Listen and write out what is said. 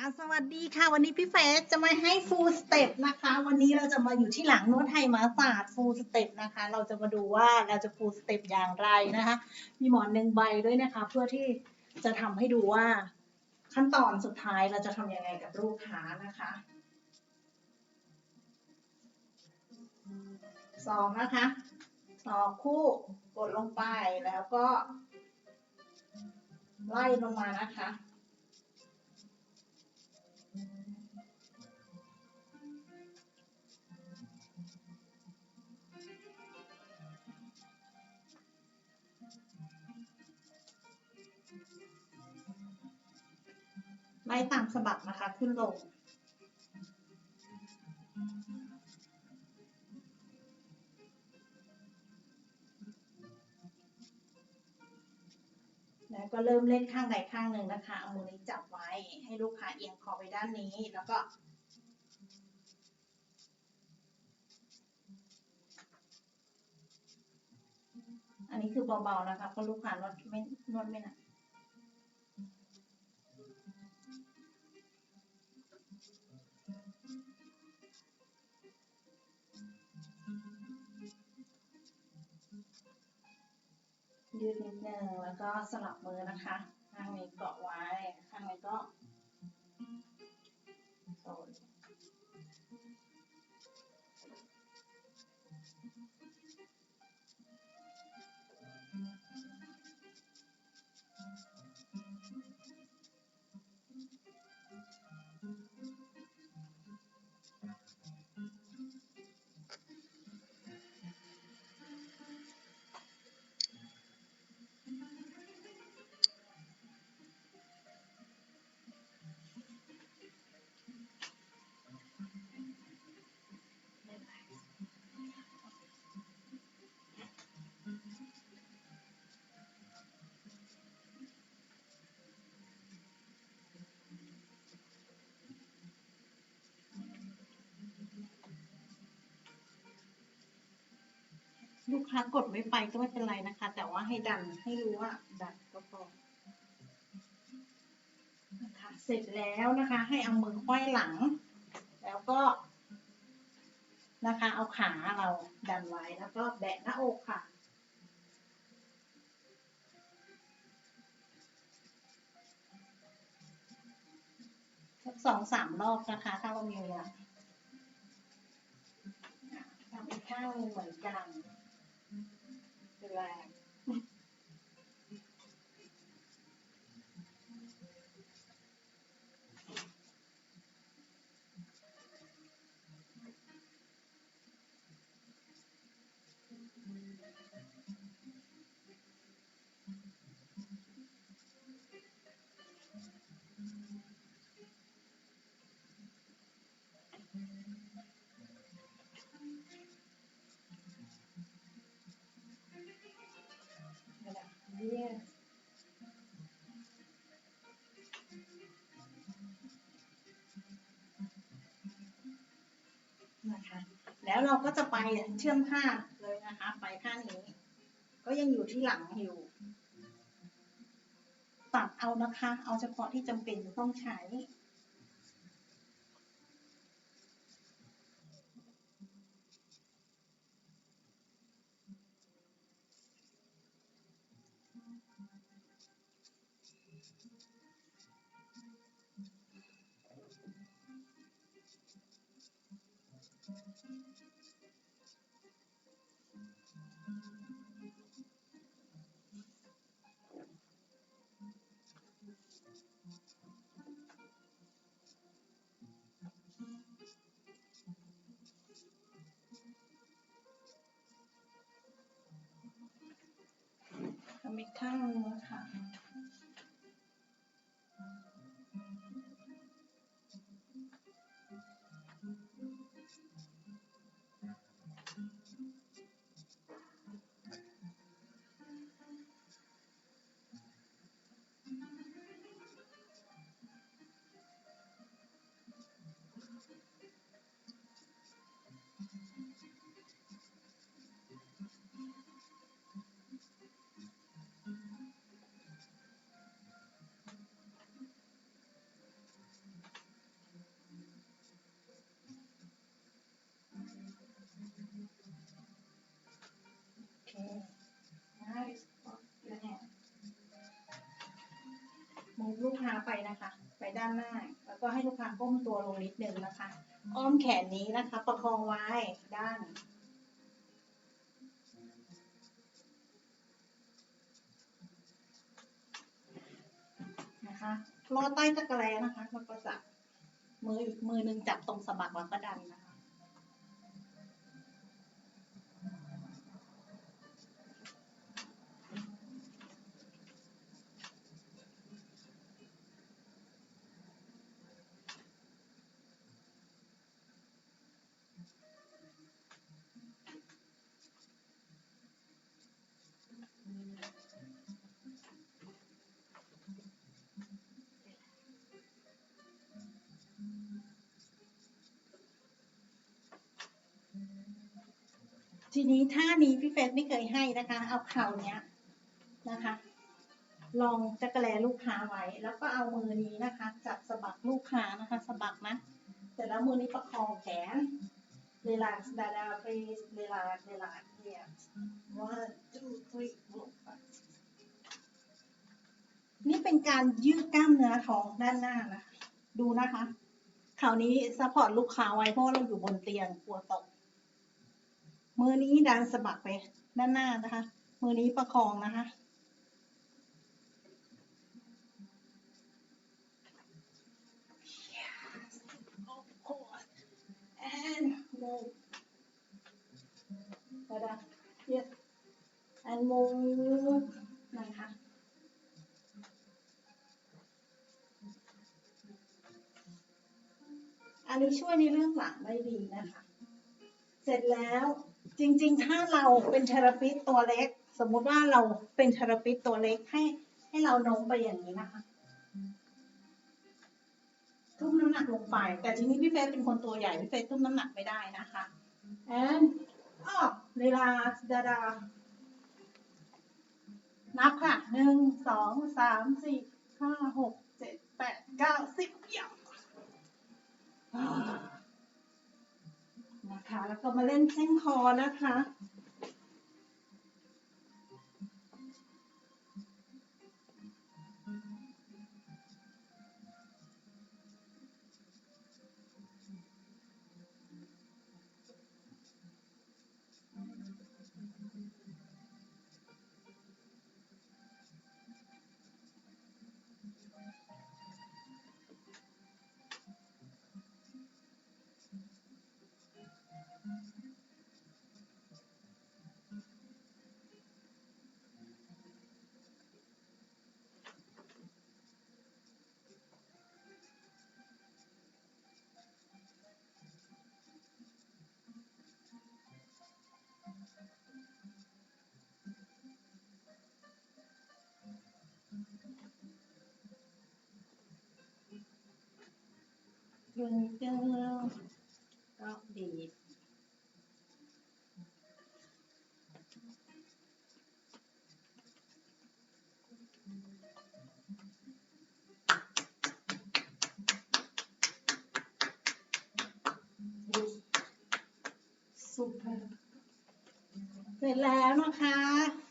อะสวัสดีค่ะ วันนี้พี่เฟสจะมาให้ฟูลสเต็ปนะคะ วันนี้เราจะมาอยู่ที่หลังนวดไทยมาศาสตร์ฟูลสเต็ปนะคะ เราจะมาดูว่าเราจะฟูลสเต็ปอย่างไรนะคะ มีหมอนหนึ่งใบด้วยนะคะ เพื่อที่จะทำให้ดูว่าขั้นตอนสุดท้ายเราจะทำยังไงกับลูกค้านะคะสองนะคะสองคู่กดลงไปแล้วก็ ไล่ลงมานะคะ ตามสบักนะคะขึ้นลง แล้วก็เริ่มเล่นข้างใดข้างหนึ่งนะคะเอามือนี้จับไว้ให้ลูกค้าเอียงคอไปด้านนี้แล้วก็อันนี้คือเบาๆนะคะเพราะลูกค้านวดไม่นวดไม่หนัก ยืดนิดนึงแล้วก็สลับมือนะคะ ข้างนี้เกาะไว้ ข้างนี้ก็โซน ลูกค้ากดไม่ไปก็ไม่เป็นไรนะคะ แต่ว่าให้ดันให้รู้ว่าดันก็พอนะคะเสร็จแล้วนะคะ ให้เอามือควยหลัง แล้วก็ นะคะ เอาขาเราดันไว้แล้วก็แบะหน้าอกค่ะสองสามรอบนะคะ ถ้าเรามีเวลาทำอีกข้างหนึ่งเหมือนกัน แนะคะแล้วเราก็จะไปเชื่อมท่าเลยนะคะ ไปท่านี้ ก็ยังอยู่ที่หลังอยู่ตัดเอานะคะ เอาเฉพาะที่จำเป็นต้องใช้ Thank you. ทำอีกข้างหนึงนะคะานหน้า แล้วก็ให้ลูกค้าก้มตัวลงนิดนึงนะคะ อ้อมแขนนี้นะคะ ประคองไว้ด้าน นะคะลอดใต้ตะกร้นะคะแล้วก็จับมืออีกมือหนึ่งจับตรงสะบักแล้วก็ดันนะคะ ทีนี้ท่านี้พี่เฟสไม่เคยให้นะคะ เอาเข่าเนี้ยนะคะ ลองจักรแลลูกค้าไว้ แล้วก็เอามือนี้นะคะ จับสะบักลูกค้านะคะสะบักนะเสร็จแล้วมือนี้ประคองแขน relax ดาดา please relax relax yes one two three four นี่เป็นการยืดกล้ามเนื้อท้องด้านหน้านะดูนะคะคราวนี้ซัพพอร์ตลูกค้าไว้เพราะว่าเราอยู่บนเตียงกลัวตก มือนี้ดันสะบักไปด้านหน้านะคะ มือนี้ประคองนะคะ Yes, of course. And move. Yes. And move นะคะ อันนี้ช่วยในเรื่องหลังได้ดีนะคะ เสร็จแล้ว จริงๆ ถ้าเราเป็นเทอราปิสตัวเล็ก สมมุติว่าเราเป็นเทอราปิสตัวเล็กให้ให้เราโน้มไปอย่างนี้นะคะทุ่มน้ำหนักลงไป แต่ทีนี้พี่เฟสเป็นคนตัวใหญ่พี่เฟสทุ่มน้ำหนักไม่ได้นะคะ and อ้อเวลาดาดานับค่ะหนึ่งสองสามสี่ห้าหกเจ็ดแปดเก้าสิบเยี่ยม นะคะ แล้วก็มาเล่นเส้นคอนะคะ ยึงยึงก็ดี สุด เสร็จแล้วนะคะ